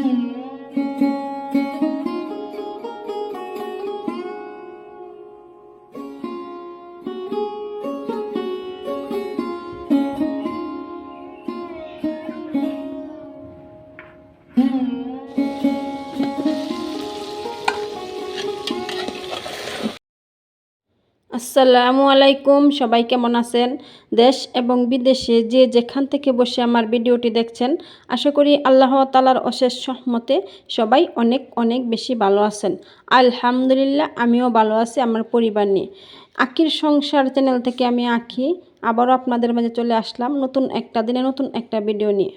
Mm-hmm. আসসালামু আলাইকুম। সবাই কেমন আছেন? দেশ এবং বিদেশে যে যেখান থেকে বসে আমার ভিডিওটি দেখছেন, আশা করি আল্লাহ তালার অশেষ সহমতে সবাই অনেক অনেক বেশি ভালো আছেন। আলহামদুলিল্লাহ, আমিও ভালো আছি, আমার পরিবার নিয়ে। আখির সংসার চ্যানেল থেকে আমি আঁকি আবারও আপনাদের মাঝে চলে আসলাম নতুন একটা দিনে নতুন একটা ভিডিও নিয়ে।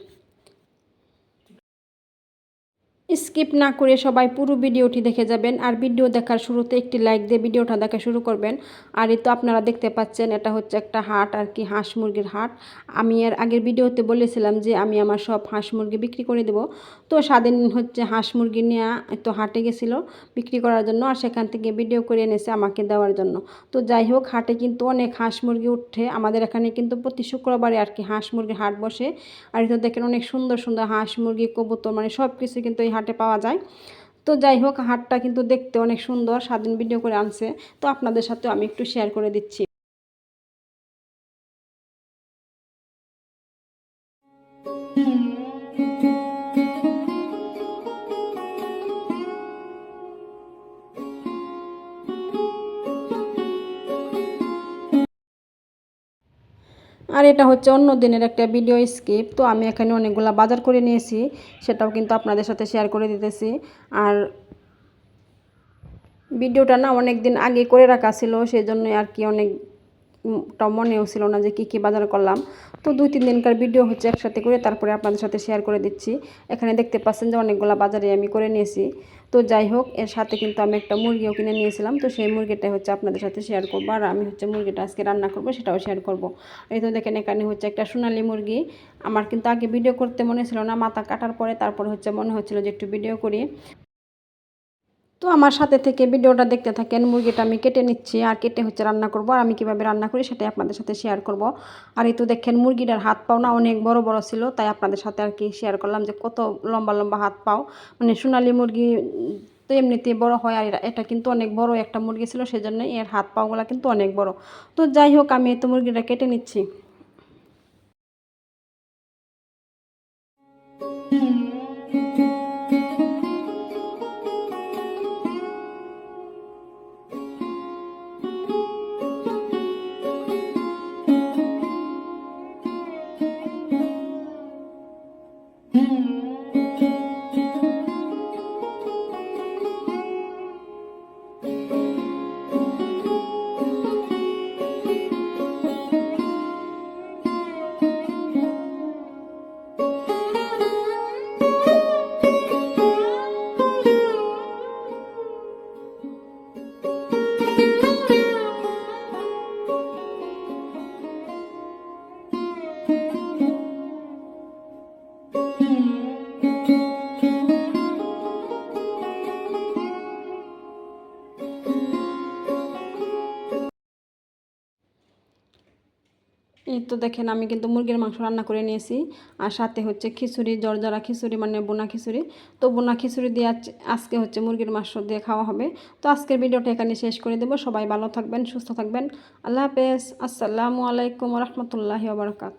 স্কিপ না করে সবাই পুরো ভিডিওটি দেখে যাবেন আর ভিডিও দেখার শুরুতে একটি লাইক দিয়ে ভিডিওটা দেখা শুরু করবেন। আর এই তো আপনারা দেখতে পাচ্ছেন, এটা হচ্ছে একটা হাট আর কি, হাঁস মুরগির হাট। আমি এর আগের ভিডিওতে বলেছিলাম যে আমি আমার সব হাঁস মুরগি বিক্রি করে দেব। তো স্বাধীন হচ্ছে হাঁস মুরগি নিয়ে তো হাটে গেছিল বিক্রি করার জন্য আর সেখান থেকে ভিডিও করে এনেছে আমাকে দেওয়ার জন্য। তো যাই হোক, হাটে কিন্তু অনেক হাঁস মুরগি উঠে, আমাদের এখানে কিন্তু প্রতি শুক্রবারে আর কি হাঁস মুরগির হাট বসে। আর তো দেখেন অনেক সুন্দর সুন্দর হাঁস মুরগি, কবুতর মানে সব কিছু কিন্তু এই হাটে পাওয়া যায়। তো যাই হোক, হাটটা কিন্তু দেখতে অনেক সুন্দর স্বাধীন ভিডিও করে আনছে। তো আপনাদের সাথে আমি একটু শেয়ার করে দিচ্ছি। আর এটা হচ্ছে অন্য দিনের একটা ভিডিও স্কিপ তো আমি এখানে অনেকগুলো বাজার করে নিয়েছি, সেটাও কিন্তু আপনাদের সাথে শেয়ার করে দিতেছি। আর ভিডিওটা না অনেক দিন আগে করে রাখা ছিল সেই জন্য আর কি অনেক টা মনেও ছিল না যে কী কী বাজার করলাম। তো দুই তিন দিনকার ভিডিও হচ্ছে একসাথে করে তারপরে আপনাদের সাথে শেয়ার করে দিচ্ছি। এখানে দেখতে পাচ্ছেন যে অনেকগুলো বাজারে আমি করে নিয়েছি। তো যাই হোক, এর সাথে কিন্তু আমি একটা মুরগিও কিনে নিয়েছিলাম। তো সেই মুরগিটা হচ্ছে আপনাদের সাথে শেয়ার করব। আর আমি হচ্ছে মুরগিটা আজকে রান্না করব, সেটাও শেয়ার করব। এই তো দেখেন, এখানে হচ্ছে একটা সোনালি মুরগি। আমার কিন্তু আগে ভিডিও করতে মনে ছিল না, মাথা কাটার পরে তারপরে হচ্ছে মনে হচ্ছিল যে একটু ভিডিও করি। তো আমার সাথে থেকে ভিডিওটা দেখতে থাকেন, মুরগিটা আমি কেটে নিচ্ছি আর কেটে হচ্ছে রান্না করব আর আমি কীভাবে রান্না করি সেটাই আপনাদের সাথে শেয়ার করব। আর এই তো দেখেন মুরগিটার হাত পাও না অনেক বড় বড় ছিল, তাই আপনাদের সাথে আর কি শেয়ার করলাম যে কত লম্বা লম্বা হাত পাও। মানে সোনালি মুরগি তো এমনিতে বড় হয় আর এটা কিন্তু অনেক বড় একটা মুরগি ছিল সেজন্য এর হাত পাওগুলো কিন্তু অনেক বড়। তো যাই হোক, আমি এই তো মুরগিটা কেটে নিচ্ছি। এই তো দেখেন আমি কিন্তু মুরগির মাংস রান্না করে নিয়েছি। আর সাথে হচ্ছে খিচুড়ি, জর্জরা খিচুড়ি মানে বোনা খিচুড়ি। তো বোনা খিচুড়ি দিয়ে আজকে হচ্ছে মুরগির মাংস দিয়ে খাওয়া হবে। তো আজকের ভিডিওটা এখানে শেষ করে দেবো। সবাই ভালো থাকবেন, সুস্থ থাকবেন। আল্লাহ হাফেজ। আসসালামু আলাইকুম রহমতুল্লাহি বারকাত